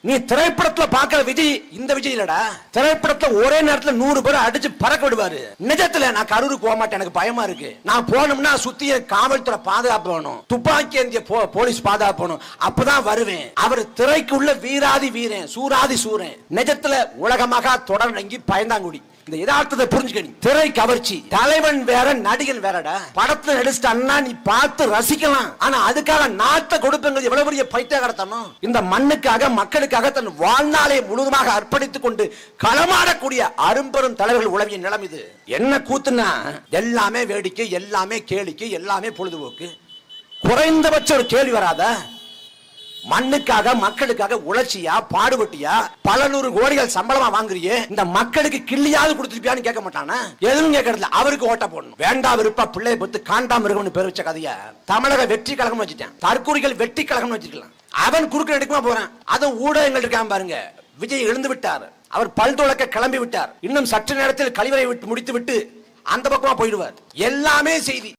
நீ திரைப்படத்துல பாக்குற விஜய் இந்த விஜய் இல்லடா. திரைப்படத்துல ஒரே நேரத்துல நூறு பேரை அடிச்சு பறக்க விடுவாரு. நிஜத்துல நான் கரூருக்கு போக மாட்டேன் எனக்கு பயமா இருக்கு. நான் போனோம்னா சுத்தி காவல்துறை பாதுகாப்பு வேணும். துப்பாக்கி ஏந்திய போலீஸ் பாதுகாப்பு வேணும். அப்பதான் வருவேன். அவர் திரைக்குள்ள வீராதி வீரன் சூராதி சூரன். நிஜத்துல உலகமாக தொடர் நங்கி பயந்தாங்குடி. இந்த யதார்த்தத்தை புரிஞ்சுக்கணும் திரை கவர்ச்சி. தலைவன் வேற நடிகன் வேறடா. படத்தை நடிச்சிட்டான்னா நீ பார்த்து ரசிக்கலாம். ஆனா அதுக்காக நாட்டை கொடுப்பங்கிறது எவ்வளவு பெரிய பைத்தியகாரத்தனம்? இந்த மண்ணுக்காக மக்களுக்காக தன் வாழ்நாளை முழுவதுமாக அர்ப்பணித்துக் கொண்டு களமாடக்கூடிய அரும்பெரும் தலைவர்கள் உழவிய நிலம் இது. என்ன கூத்துனா எல்லாமே வேடிக்கை எல்லாமே கேளிக்கை எல்லாமே பொழுதுபோக்கு. குறைந்தபட்ச ஒரு கேள்வி வராதா? மண்ணுக்காக மக்களுக்காக உழைச்சியா பாடுபட்டியா பல நூறு கோடிகள் சம்பளமா வாங்குறியே இந்த மக்களுக்கு கிள்ளியாவது கொடுத்துருப்பியான்னு கேட்க மாட்டானா? எதுவும் கேட்கறதுல அவருக்கு ஓட்ட போடணும். வேண்டா விருப்பா பிள்ளையை பொத்து காண்டாம இருக்கணும்னு பேர் வச்ச கதைய. தமிழக வெற்றி கழகம் வச்சுட்டேன். தற்கூரிகள் வெற்றி கழகம் வச்சிருக்கலாம். அவன் குறுக்க எடுக்குமா போறான். அதுவும் ஊடகங்கள் இருக்கான் பாருங்க. விஜய் எழுந்து விட்டார். அவர் பல் துளக்க கிளம்பி விட்டார். இன்னும் சற்று நேரத்தில் கழிவறை விட்டு முடித்து விட்டு அந்த பக்கமா போயிடுவார். எல்லாமே செய்தி.